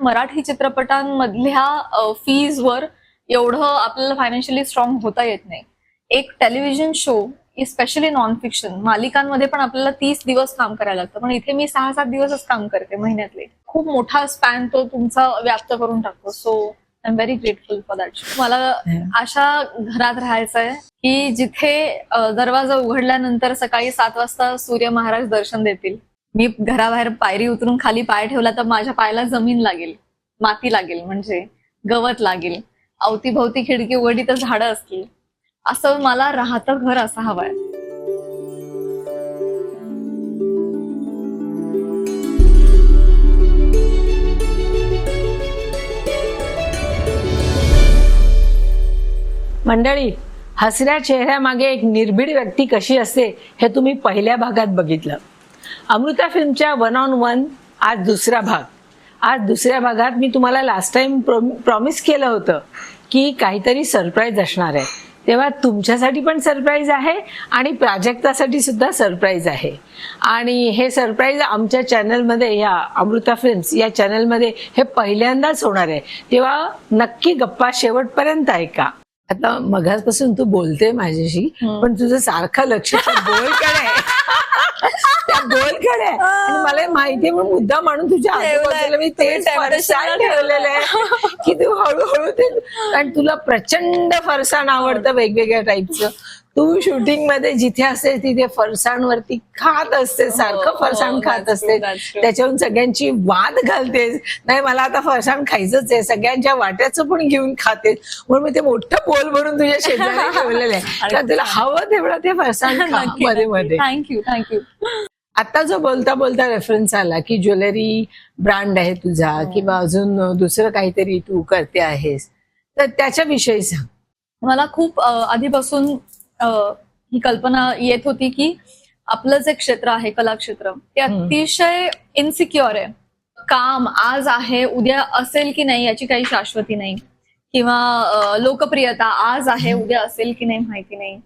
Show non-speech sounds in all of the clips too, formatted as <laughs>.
मराठी चित्रपटांमधल्या फीजवर एवढं आपल्याला financially strong होता येत नाही. एक television show specially non fiction मालिकांमध्ये पण आपल्याला तीस दिवस काम करायला लागतं. पण इथे मी सहा सात दिवसच काम करते महिन्यातले. खूप मोठा स्पॅन तो तुमचा व्याप्त करून टाकतो. So I am very grateful for that मला अशा घरात राहायचंय की जिथे दरवाजा उघडल्यानंतर सकाळी सात वाजता सूर्य महाराज दर्शन देतील. मी घराबाहेर पायरी उतरून खाली पाय ठेवला तर माझ्या पायाला जमीन लागेल माती लागेल म्हणजे गवत लागेल. अवतीभोवती खिडकी उघडी तर झाडं असतील. असं मला राहतं घर असं हवंय. मंडळी हसऱ्या चेहऱ्यामागे एक निर्भीड व्यक्ती कशी असते हे तुम्ही पहिल्या भागात बघितलं. अमृता फिल्मच्या वन ऑन वन आज दुसरा भाग. आज दुसऱ्या भागात मी तुम्हाला लास्ट टाइम प्रॉमिस केलं होतं की काहीतरी सरप्राईज असणार आहे. तेव्हा तुमच्यासाठी पण सरप्राईज आहे आणि प्राजक्तासाठी सुद्धा सरप्राईज आहे. आणि हे सरप्राईज आमच्या चॅनलमध्ये या अमृता फिल्म्स या चॅनलमध्ये हे पहिल्यांदाच होणार आहे. तेव्हा नक्की गप्पा शेवटपर्यंत ऐका. आता मघापासून तू बोलते माझ्याशी. पण तुझं सारखं लक्ष आहे. <laughs> त्या आहे. आणि मला माहितीये म्हणून मुद्दा म्हणून तुझ्या. आजूबाजूला मी ला ठेवलेलं आहे की तू हळूहळू ते कारण तुला प्रचंड फरसाण आवडतं वेगवेगळ्या टाईपचं तू शूटिंगमध्ये जिथे असते तिथे फरसाणवरती खात असते सारखं हो, फरसाण हो, खात असते. त्याच्यावरून सगळ्यांची वाद घालतेस. नाही मला आता फरसाण खायचंच आहे. सगळ्यांच्या वाट्याचं पण घेऊन खातेस. म्हणून मी ते मोठं बोल भरून तुझ्या शेजारी <laughs> ठेवलेलं आहे. तर तुला हवं तेवढं ते फरसाण <laughs> मध्ये मध्ये. थँक्यू थँक्यू आता जो बोलता बोलता रेफरन्स आला की ज्वेलरी ब्रँड आहे तुझा किंवा अजून दुसरं काहीतरी तू करते आहेस. तर त्याच्याविषयी सांग. मला खूप आधीपासून ही कल्पना येत होती की आपलं जे क्षेत्र आहे कला क्षेत्र ते. अतिशय इन्सिक्युअर आहे. काम आज आहे उद्या असेल की नाही याची काही शाश्वती नाही. किंवा लोकप्रियता आज आहे उद्या असेल की नाही माहिती नाही.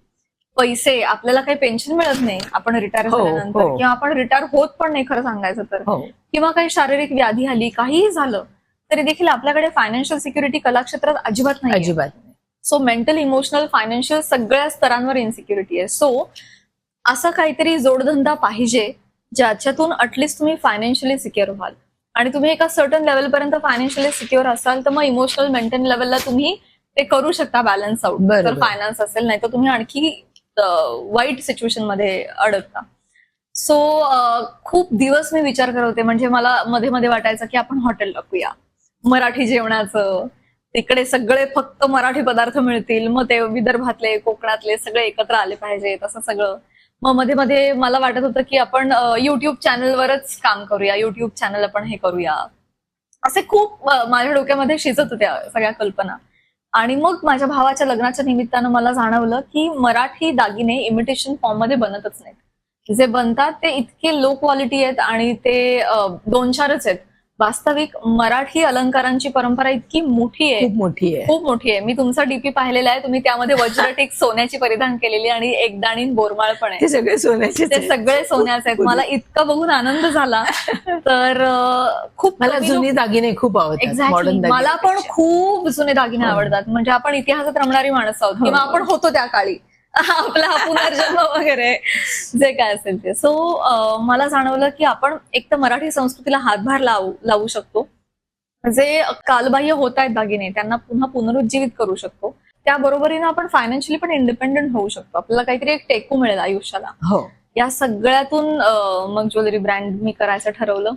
पैसे आपल्याला काही पेन्शन मिळत नाही आपण रिटायर हो, झाल्यानंतर. हो. किंवा आपण रिटायर होत पण नाही खरं सांगायचं तर. हो. किंवा काही शारीरिक व्याधी आली काहीही झालं तरी देखील आपल्याकडे फायनान्शियल सिक्युरिटी कला क्षेत्रात अजिबात नाही. अजिबात. सो मेंटल इमोशनल फायनान्शियल सगळ्या स्तरांवर इन्सिक्युरिटी आहे. सो असं काहीतरी जोडधंदा पाहिजे ज्याच्यातून अटलिस्ट तुम्ही फायनान्शियली सिक्युअर व्हाल. आणि तुम्ही एका सर्टन लेवलपर्यंत फायनान्शियली सिक्युअर असाल तर मग इमोशनल मेंटल लेवलला तुम्ही ते करू शकता बॅलन्स आउट. तर फायनान्स असेल नाही तर तुम्ही आणखी वाईट सिच्युएशनमध्ये अडकता. सो खूप दिवस मी विचार करत होते. म्हणजे मला मध्ये मध्ये वाटायचं की आपण हॉटेल टाकूया मराठी जेवणाचं तिकडे सगळे फक्त मराठी पदार्थ मिळतील. मग ते विदर्भातले कोकणातले सगळे एकत्र आले पाहिजे असं सगळं. मग मध्ये मध्ये मला वाटत होतं की आपण युट्यूब चॅनलवरच काम करूया. युट्यूब चॅनल आपण हे करूया. असे खूप माझ्या डोक्यामध्ये शिजत होत्या सगळ्या कल्पना. आणि मग माझ्या भावाच्या लग्नाच्या निमित्तानं मला जाणवलं की मराठी दागिने इमिटेशन फॉर्ममध्ये बनतच नाहीत. जे बनतात ते इतके लो क्वालिटी आहेत आणि ते दोन चारच आहेत. वास्तविक मराठी अलंकारांची परंपरा इतकी मोठी आहे. खूप मोठी आहे. खूप मोठी आहे. मी तुमचा डीपी पाहिलेला आहे. तुम्ही त्यामध्ये वज्रटिक <laughs> सोन्याची परिधान केलेली आणि एक दाणीन बोरमाळ पण आहे. सगळे सोन्याचे ते सगळे सोन्याचे आहेत. मला इतका बघून आनंद झाला. <laughs> तर खूप मला जुनी दागिने खूप आवडतात मला पण खूप जुने दागिने हो. आवडतात. म्हणजे आपण इतिहासात रमणारी माणसं आहोत. किंवा हो. आपण होतो त्या काळी. आपला हा पुनर्जन्म वगैरे जे काय असेल ते. सो मला जाणवलं की आपण एक तर मराठी संस्कृतीला हातभार लावू लावू शकतो. जे कालबाह्य होत आहेत दागिने त्यांना पुन्हा पुनरुज्जीवित करू शकतो. त्याबरोबरीनं आपण फायनान्शियली पण इंडिपेंडेंट होऊ शकतो. आपल्याला काहीतरी एक टेकू मिळेल आयुष्याला. हो. या सगळ्यातून मग ज्वेलरी ब्रँड मी करायचं ठरवलं.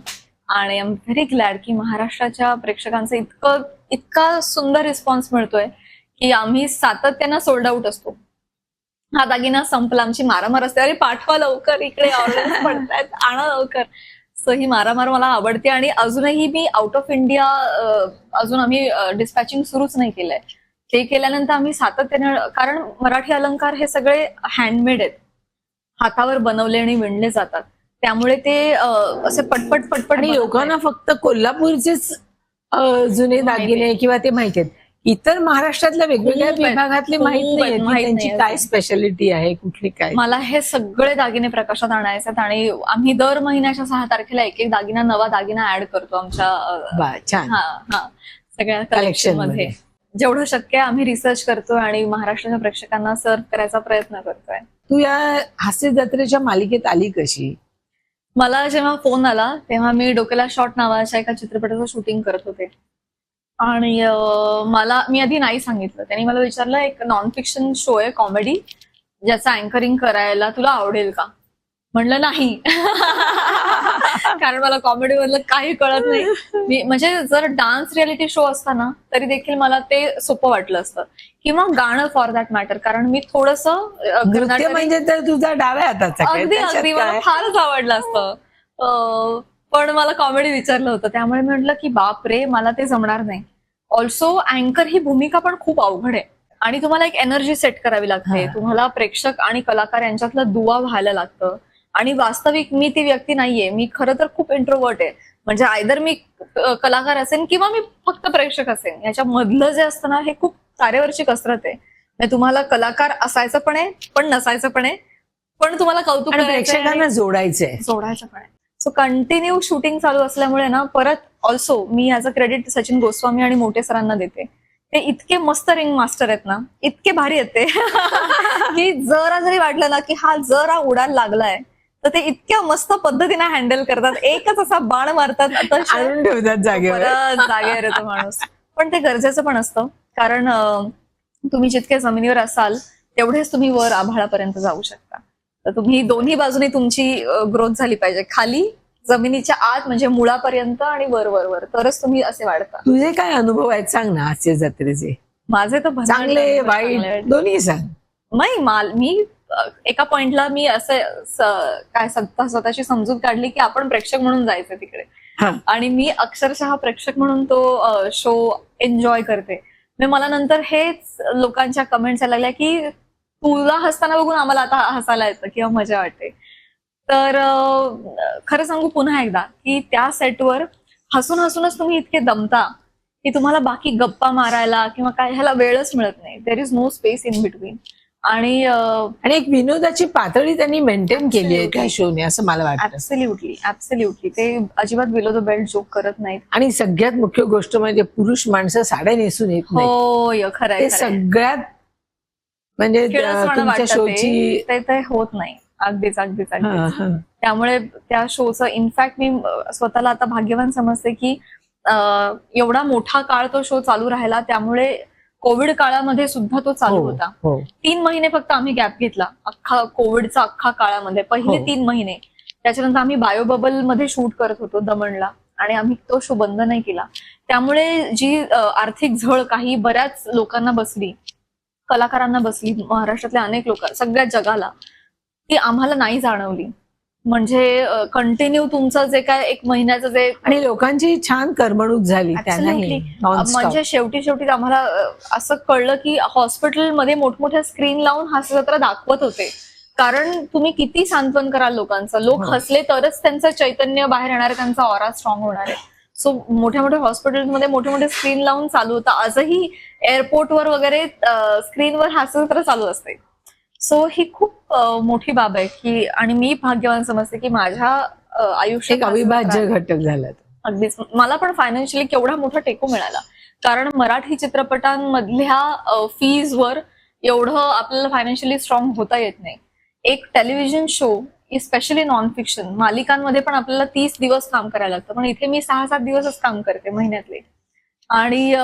आणि आय एम व्हेरी ग्लॅड की महाराष्ट्राच्या प्रेक्षकांचं इतकं इतका सुंदर रिस्पॉन्स मिळतोय की आम्ही सातत्यानं सोल्ड आउट असतो. हा दागिना संपला. आमची मारामार असते. अरे पाठवा लवकर. इकडे ऑर्डर पडतायत. आणा लवकर. सो ही मारामार मला आवडते आणि अजूनही मी आउट ऑफ इंडिया अजून आम्ही डिस्पॅचिंग सुरूच नाही केलंय. ते केल्यानंतर आम्ही सातत्याने कारण मराठी अलंकार हे सगळे हँडमेड आहेत. हातावर बनवले आणि विणले जातात. त्यामुळे ते असे पटपट पटपट लोकांना फक्त कोल्हापूरचेच जुने दागिने किंवा ते माहिती आहेत. इतर महाराष्ट्रातल्या वेगवेगळ्या खूप आहेत, विभागातले खूप माहीत आहेत, नाही माहीत त्यांची नाही काय. स्पेशालिटी आहे कुठली काय? मला हे सगळे दागिने प्रकाशात आणायचे आहेत आणि आम्ही दर महिन्याच्या सहा तारखेला एक एक दागिना नवा दागिना ऍड करतो आमच्या अ, वा छान. हा हा. सगळ्या कलेक्शनमध्ये. मध्ये. जेवढं शक्य आहे आम्ही रिसर्च करतोय आणि महाराष्ट्राच्या प्रेक्षकांना सर्व करायचा प्रयत्न करतोय. तू या हास्य जत्रेच्या मालिकेत आली कशी? मला जेव्हा फोन आला तेव्हा मी डोक्याला शॉट नावाच्या एका चित्रपटाचं शूटिंग करत होते. आणि मला मी आधी नाही सांगितलं. त्यांनी मला विचारलं एक नॉन फिक्शन शो आहे कॉमेडी ज्याचं अँकरिंग करायला तुला आवडेल का? म्हणलं नाही. <laughs> कारण मला कॉमेडी मधलं काही कळत नाही. मी म्हणजे जर डान्स रियालिटी शो असता ना तरी देखील मला ते सोपं वाटलं असतं. किंवा गाणं फॉर दॅट मॅटर कारण मी थोडस म्हणजे तुझा डाव्या हाताचा अगदी अगदी. मला? फारच आवडलं असतं. पण मला कॉमेडी विचारलं होतं. त्यामुळे मी म्हटलं की बाप रे मला ते जमणार नाही. ऑल्सो अँकर ही भूमिका पण खूप अवघड आहे. आणि तुम्हाला एक एनर्जी सेट करावी लागते. तुम्हाला प्रेक्षक आणि कलाकार यांच्यातलं दुवा व्हायला लागतं. आणि वास्तविक मी ती व्यक्ती नाहीये. मी खरं तर खूप इंट्रोवर्ट आहे. म्हणजे आयदर मी कलाकार असेन किंवा मी फक्त प्रेक्षक असेन. याच्या मधलं जे असतं ना हे खूप तारेवरची कसरत आहे. म्हणजे तुम्हाला कलाकार असायचं पण आहे पण नसायचं पण आहे. पण तुम्हाला कौतुक प्रेक्षकांना जोडायचंय. जोडायचं पण सो कंटिन्यू शूटिंग चालू असल्यामुळे ना परत ऑल्सो मी याचं क्रेडिट सचिन गोस्वामी आणि मोठे सरांना देते. ते इतके मस्त रिंग मास्टर आहेत ना इतके भारी आहेत ते. <laughs> की जरा जरी वाटलं ना की हा जरा उडायला लागलाय तर ते इतक्या मस्त पद्धतीने हँडल करतात. एकच असा बाण मारतात. <laughs> ठेवतात जागेवर. जागेवर येतो माणूस. पण ते गरजेचं पण असतं. कारण तुम्ही जितके जमिनीवर असाल तेवढेच तुम्ही वर आभाळापर्यंत जाऊ शकता. तर तुम्ही दोन्ही बाजूने तुमची ग्रोथ झाली पाहिजे. खाली जमिनीच्या आत म्हणजे मुळापर्यंत आणि वर वर वर. तरच तुम्ही असे वाढता. तुझे काय अनुभव आहेत? सांग ना हास्य जत्रेचे. माझे तर चांगले वाईट. दोन्ही सांग. नाही माल मी एका पॉइंटला मी असं काय स्वतः स्वतःची समजूत काढली की आपण प्रेक्षक म्हणून जायचं तिकडे. आणि मी अक्षरशः प्रेक्षक म्हणून तो शो एन्जॉय करते. म्हणजे मला नंतर हेच लोकांच्या कमेंट्स यायला लागल्या की तुला हसताना बघून आम्हाला आता हसायला येतं किंवा मजा वाटते. तर खरं सांगू पुन्हा एकदा की त्या सेटवर हसून हसूनच तुम्ही इतके दमता की तुम्हाला बाकी गप्पा मारायला किंवा काय ह्याला वेळच मिळत नाही. There is no space in between आणि आणि एक विनोदाची पातळी त्यांनी मेंटेन केली आहे त्या शोने असं मला वाटतं. ऍब्सल्युटली ऍब्सल्युटली ते अजिबात बिलो द बेल्ट जोक करत नाहीत. आणि सगळ्यात मुख्य गोष्ट म्हणजे पुरुष माणसं साड्या नेसून येत नाही हो खरंय. सगळ्यात म्हणजे तुमच्या शोची ते. होत नाही. अगदीच अगदीच अगदीच. त्यामुळे त्या शोचं इनफॅक्ट मी स्वतःला आता भाग्यवान समजते की एवढा मोठा काळ तो शो चालू राहिला. त्यामुळे कोविड काळामध्ये सुद्धा तो चालू हो, होता. हो. तीन महिने फक्त आम्ही गॅप घेतला. अख्खा कोविडचा अख्खा काळामध्ये. पहिले हो. तीन महिने. त्याच्यानंतर आम्ही बायोबबलमध्ये शूट करत होतो दमणला. आणि आम्ही तो शो बंद नाही केला. त्यामुळे जी आर्थिक झळ काही बऱ्याच लोकांना बसली कलाकारांना बसली महाराष्ट्रातल्या अनेक लोक सगळ्या जगाला ती आम्हाला नाही जाणवली. म्हणजे कंटिन्यू तुमचं जे काय एक महिन्याचं जे आणि लोकांची छान करमणूक झाली. म्हणजे शेवटी शेवटी आम्हाला असं कळलं की हॉस्पिटलमध्ये मोठमोठ्या स्क्रीन लावून हास्य जत्रा दाखवत होते. कारण तुम्ही किती सांत्वन कराल लोकांचं. लोक हो. हसले तरच त्यांचं चैतन्य बाहेर येणार त्यांचा ऑरा स्ट्रॉंग होणार आहे. सो मोठ्या मोठ्या हॉस्पिटलमध्ये मोठे मोठे स्क्रीन लावून चालू होतं. आजही एअरपोर्टवर वगैरे स्क्रीनवर हास्य जत्रा चालू असते. सो ही खूप मोठी बाब आहे की आणि मी भाग्यवान समजते की माझ्या आयुष्यात अविभाज्य. घटक झाला. अगदीच. मला पण फायनान्शियली केवढा मोठा टेको मिळाला. कारण मराठी चित्रपटांमधल्या फीजवर एवढं आपल्याला फायनान्शियली स्ट्रॉंग होता येत नाही. एक television show specially non fiction मालिकांमध्ये पण आपल्याला तीस दिवस काम करायला लागतं. पण इथे मी सहा सात दिवसच काम करते महिन्यातले. आणि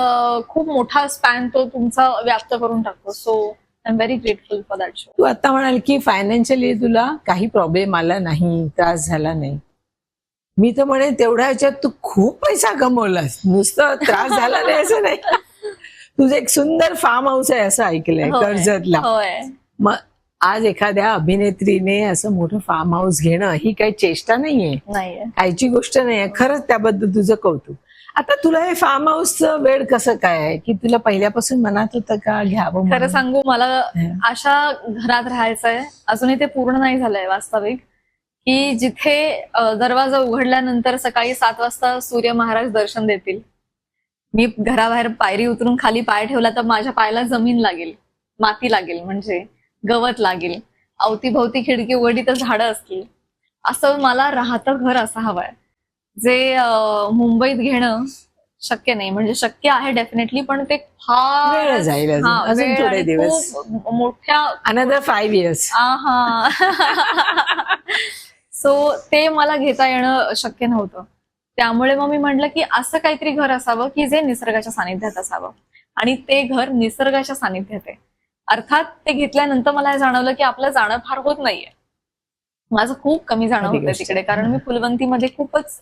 खूप मोठा स्पॅन तो तुमचा व्याप्त करून टाकतो. So I am very grateful for that show तू आता म्हणाल की फायनान्शियली तुला काही प्रॉब्लेम आला नाही त्रास झाला नाही. मी तर म्हणे तेवढ्या ह्याच्यात तू खूप पैसा कमवलास. नुसतं त्रास झाला नाही असं नाही. <laughs> तुझं एक सुंदर फार्म हाऊस आहे असं ऐकलंय कर्जतला. मग आज एखाद्या अभिनेत्रीने असं मोठं फार्म हाऊस घेणं ही काही चेष्टा नाहीये. खायची गोष्ट नाहीये. खरंच त्याबद्दल तुझं कौतुक. आता तुला हे फार्म हाऊसचं वेळ कसं काय आहे? की तुला पहिल्यापासून मनात होतं का घ्यावं खरं? सांगू मला. अशा घरात राहायचंय. अजूनही ते पूर्ण नाही झालंय वास्तविक. की जिथे दरवाजा उघडल्यानंतर सकाळी सात वाजता सूर्य महाराज दर्शन देतील. मी घराबाहेर पायरी उतरून खाली पाय ठेवला तर माझ्या पायाला जमीन लागेल. माती लागेल म्हणजे. गवत लागेल. अवतीभवती खिडकी उघडी तर झाडं असतील. असं मला राहतं घर असं हवंय. जे मुंबईत घेणं शक्य नाही. म्हणजे शक्य आहे डेफिनेटली पण ते फार जाईल अजून. हा, थोडे दिवस. मोठ्या अनदर फाईव्ह इयर्स आहा सो ते मला घेता येणं शक्य नव्हतं. त्यामुळे मग मी म्हटलं की असं काहीतरी घर असावं की जे निसर्गाच्या सानिध्यात असावं. आणि ते घर निसर्गाच्या सानिध्यात आहे. अर्थात ते घेतल्यानंतर मला हे जाणवलं की आपलं जाणं फार होत नाहीये. माझं खूप कमी जाणं होतं तिकडे. कारण मी फुलवंतीमध्ये खूपच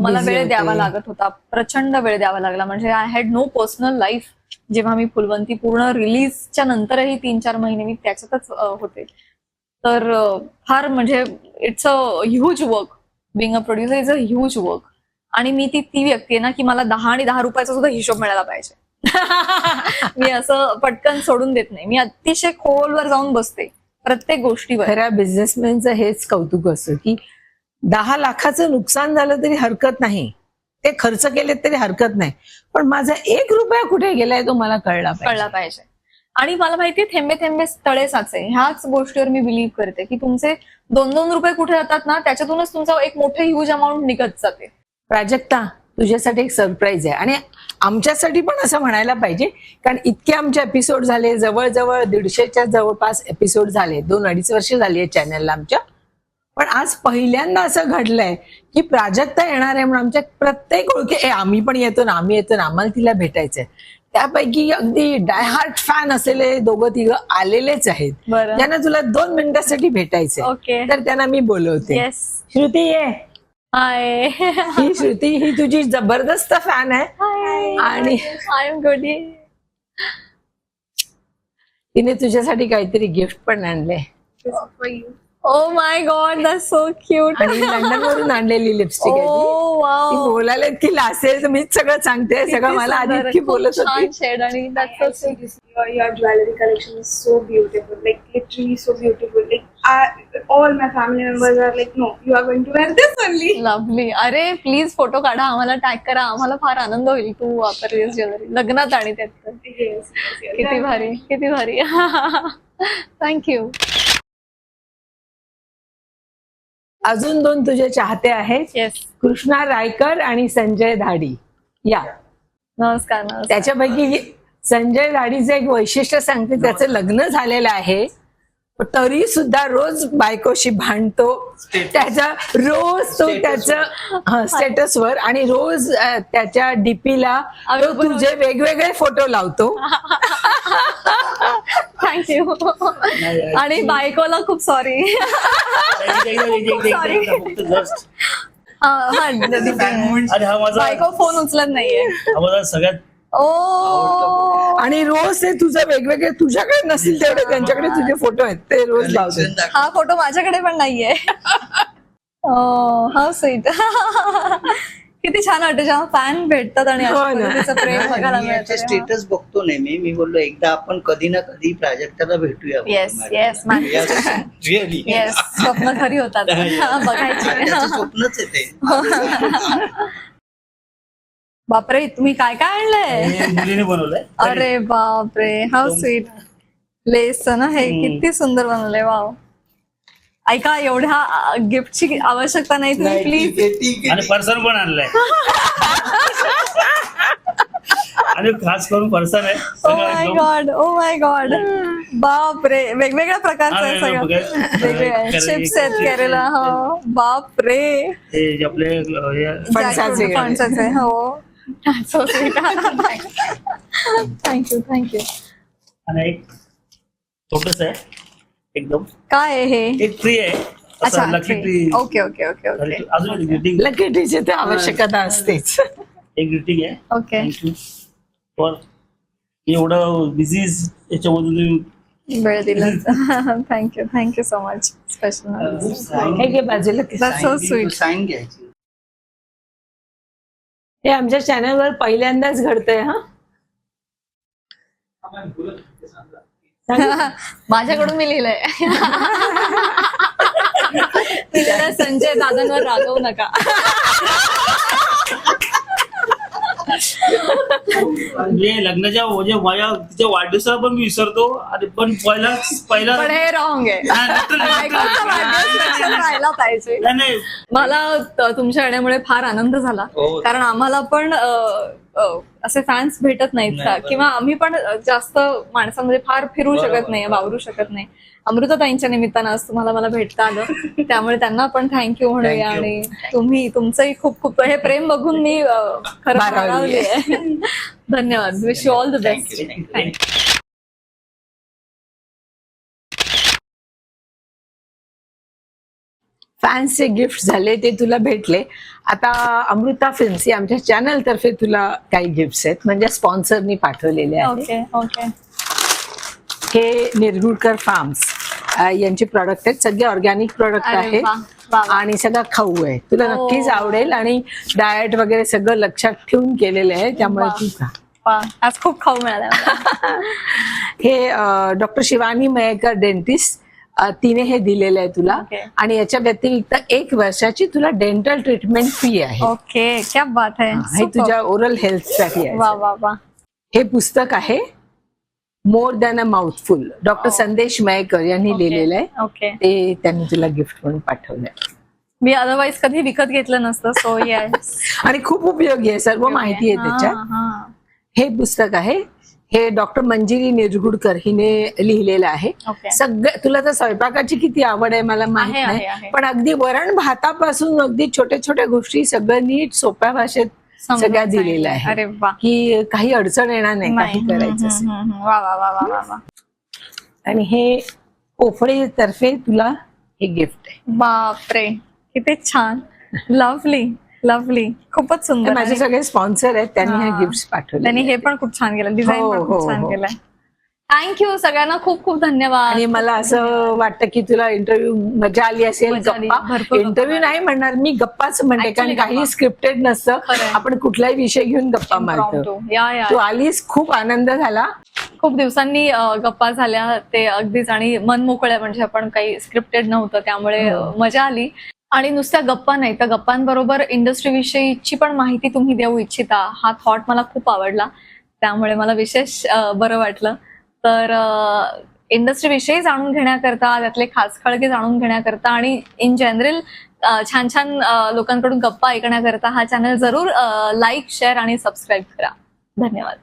मला वेळ. द्यावा लागत होता प्रचंड वेळ द्यावा लागला. म्हणजे I had no personal life जेव्हा मी फुलवंती पूर्ण रिलीजच्या नंतरही तीन चार महिने मी त्याच्यातच होते. तर फार म्हणजे it's a huge work being a producer is a huge work आणि मी ती ती व्यक्ती आहे ना की मला दहा आणि दहा रुपयाचा सुद्धा हिशोब मिळाला पाहिजे. <laughs> मी असं पटकन सोडून देत नाही. मी अतिशय खोलवर जाऊन बसते प्रत्येक गोष्टीवर. खऱ्या बिझनेसमॅनचं हेच कौतुक असतं की दहा लाखाचं नुकसान झालं तरी हरकत नाही. ते खर्च केले तरी हरकत नाही. पण माझा एक रुपया कुठे गेलाय तो मला कळला कळला पाहिजे. आणि मला माहितीये थेंबे थेंबे तळे साचे ह्याच गोष्टीवर मी बिलीव्ह करते की तुमचे दोन दोन रुपये कुठे जातात ना त्याच्यातूनच तुमचा एक मोठं ह्यूज अमाऊंट निघत जाते. प्राजक्ता तुझ्यासाठी एक सरप्राईज आहे. आणि आमच्यासाठी पण असं म्हणायला पाहिजे कारण इतके आमचे एपिसोड झाले जवळजवळ दीडशेच्या जवळपास एपिसोड झाले दोन अडीच वर्ष झाली आहे चॅनलला आमच्या. पण आज पहिल्यांदा असं घडलंय की प्राजक्ता येणार आहे म्हणून आमच्या प्रत्येक ओळखी ए आम्ही पण येतो ना आम्ही येतो ना आम्हाला तिला भेटायचंय. त्यापैकी अगदी डायहार्ट फॅन असलेले दोघं तिघं आलेलेच आहेत. ज्यांना तुला दोन मिनिटासाठी भेटायचंय. तर त्यांना मी बोलवते. श्रुती ये. हाय. ही श्रुती ही तुझी जबरदस्त फॅन आहे. आणि आय एम गुड तिने तुझ्यासाठी काहीतरी गिफ्ट पण आणले. ओ my god that so cute आणि लंडन वरून आणलेली लिपस्टिक आहे ती. बोलायला इतकी लासेल तर मीच सगळं सांगते. सगळं मला आधी इतकी बोलत होती. शेड आणि so sweet. your, your jewelry collection is so beautiful, like literally so all my family members are like, no, you are going to wear this only. Lovely अरे प्लीज फोटो काढा. आम्हाला टॅग करा. आम्हाला फार आनंद होईल तू वापरलीस jewellery लग्नात आणि त्यात तर. किती भारी किती भारी. थँक्यू अजून दोन तुझे चाहते आहेत. येस कृष्णा रायकर आणि संजय धाडी. या. नमस्कार नमस्कार. त्याच्यापैकी संजय धाडीचं एक वैशिष्ट्य सांगते. त्याचं लग्न झालेलं आहे. तरी सुद्धा रोज बायकोशी भांडतो त्याचा रोज तो त्याचं स्टेटसवर आणि रोज त्याच्या डीपीला. तुझे वेगवेगळे फोटो लावतो थँक्यू आणि बायकोला खूप सॉरी हा बायको फोन उचलत नाहीये हा सगळ्यात ओ आणि रोज ते तुझं वेगवेगळे तुझ्याकडे नसतील तेवढे त्यांच्याकडे तुझे फोटो आहेत ते रोज लावतो. हा फोटो माझ्याकडे पण नाहीये. <laughs> हा स्वीट <laughs> किती छान वाटतं जेव्हा फॅन भेटतात आणि अशा हो ना. पद्धतीचं प्रेम बघायला मिळतं स्टेटस बघतो नेहमी. मी बोललो एकदा आपण कधी ना कधी प्राजक्ताला भेटूया. Man. रिअली येस स्वप्न खरी होतात. <laughs> बघायची. स्वप्नच येते बापरे तुम्ही काय काय आणलंय? हे मुलीने बनवलंय. अरे बापरे हाऊ स्वीट लेस ना हे किती सुंदर बनवलंय वाव ऐका एवढ्या गिफ्टची आवश्यकता नाही तुम्ही प्लीज आणि पर्सन पण आणलंय. <laughs> आणि खास करून पर्सन आहे ओ सगळं माय गॉड ओ माय गॉड बापरे वेगवेगळ्या प्रकारचं हा, आहे सगळं. <laughs> वेगवेगळ्या चिप्स आहेत केरला हो. बाप रे हे आपले अं, हे. हो थँक्यू थँक्यू आणि एक छोटस आहे एकदम. काय आहे हे? एक ट्री आहे अच्छा असं lucky tree okay okay okay okay अजून एक ग्रीटिंग लकीटीची तर आवश्यकता असतेच. एक ग्रीटिंग आहे. ओके थँक्यू फॉर एवढं बिझी याच्यामधून तुम्ही वेळ दिला. Thank you thank you so much special हे घे बाजूला. That's so sweet. साईन घ्यायची हे आमच्या चॅनलवर पहिल्यांदाच घडतंय हा. <laughs> माझ्याकडून मी लिहिलंय. <laughs> संजय दादांवर रागवू नका. <laughs> म्हणजे लग्नाच्या म्हणजे माझ्या तिच्या वाढदिवसाला पण मी विसरतो आणि पण पहिला पहिला पण हे रॉंग आहे नाही, literally, <laughs> बायकोचा वाढदिवस लक्षात literally. राहायला पाहिजे नाही, नाही मला त- तुमच्या येण्यामुळे फार आनंद झाला हो. कारण आम्हाला पण अ, अ, असे फॅन्स भेटत नाहीत नाही, का बरोबर. किंवा आम्ही पण जास्त माणसांमध्ये फार फिरू बरोबर, शकत नाही बरोबर. वावरू शकत नाही अमृताताईंच्या निमित्तानं आज तुम्हाला मला भेटता आलं. त्यामुळे त्यांना पण थँक्यू म्हणूया. आणि तुम्ही तुमचंही खूप खूप हे प्रेम बघून मी खरं धन्यवाद. Wish you all the best you. फॅन्सचे गिफ्ट झाले ते तुला भेटले. आता अमृता फिल्म्स आमच्या चॅनल तर्फे तुला काही गिफ्ट आहेत. म्हणजे स्पॉन्सरनी पाठवलेले आहेत. ओके ओके हे निरगुडकर फार्म्स यांचे प्रॉडक्ट आहेत. सगळे ऑर्गॅनिक प्रॉडक्ट आहेत. आणि सगळं खाऊ आहे. तुला हो. नक्कीच आवडेल. आणि डाएट वगैरे सगळं लक्षात ठेवून केलेलं आहे. त्यामुळे. तू खा. आज खूप खाऊ मिळालं मला. <laughs> हे डॉक्टर शिवानी मयेकर डेंटिस्ट तिने हे दिलेलं आहे तुला. आणि याच्या व्यतिरिक्त एक वर्षाची तुला डेंटल ट्रीटमेंट फी आहे. ओके क्या बात आहे. हा. तुझ्या ओरल हेल्थसाठी आहे. वा वा वा. हे पुस्तक आहे. More than a mouthful doctor. Sandesh Mayekar यांनी लिहिलेलं आहे. ते त्यांनी तुला गिफ्ट म्हणून पाठवलंय. मी अदरवाईज कधी विकत घेतलं नसतं सो येस <laughs> आणि खूप उपयोगी आहे सर्व माहिती आहे त्याच्यात. हे पुस्तक आहे. हे डॉक्टर मंजिरी निरगुडकर हिने लिहिलेलं आहे. ओके सगळं तुला तर स्वयंपाकाची किती आवड आहे मला माहीत आहे, नाही. पण अगदी वरण भातापासून अगदी छोट्या छोट्या गोष्टी सगळं नीट सोप्या भाषेत सगळ्या. दिलेलं आहे की काही अडचण येणार नाही काही करायचं. वा वा वा वा वा वा. आणि हे कोफळे तर्फे तुला हे गिफ्ट आहे. बापरे. किती छान. लवली लवली खूपच हे सुंदर माझे सगळे स्पॉन्सर आहेत त्यांनी हे हा. गिफ्ट पाठवले त्यांनी हे पण खूप छान केलं डिझाईन हो, पण हो, खूप छान हो. केलंय. थँक्यू सगळ्यांना खूप खूप धन्यवाद. आणि मला असं वाटतं की तुला इंटरव्ह्यू मजा आली असेल मजा आली, गप्पा. भरपूर गप्पा. इंटरव्ह्यू नाही म्हणणार मी गप्पाच म्हणते कारण काही. स्क्रिप्टेड नसतं. आपण कुठलाही विषय घेऊन गप्पा मारतो. या या. तू आलीस खूप आनंद झाला. खूप दिवसांनी अ, गप्पा झाल्या. ते अगदीच आणि मन मोकळ्या म्हणजे आपण काही स्क्रिप्टेड नव्हतं त्यामुळे अ, हो. मजा आली. आणि नुसत्या गप्पा नाही तर गप्पांबरोबर इंडस्ट्रीविषयीची पण माहिती तुम्ही देऊ इच्छिता. हा थॉट मला खूप आवडला. त्यामुळे मला विशेष अ, बरं वाटलं. तर इंडस्ट्रीविषयी जाणून घेण्याकरता त्यातले खास खळगे जाणून घेण्याकरता आणि इन जनरल छान छान लोकांकडून गप्पा ऐकण्याकरता हा चॅनल जरूर लाईक शेअर आणि सबस्क्राईब करा. धन्यवाद.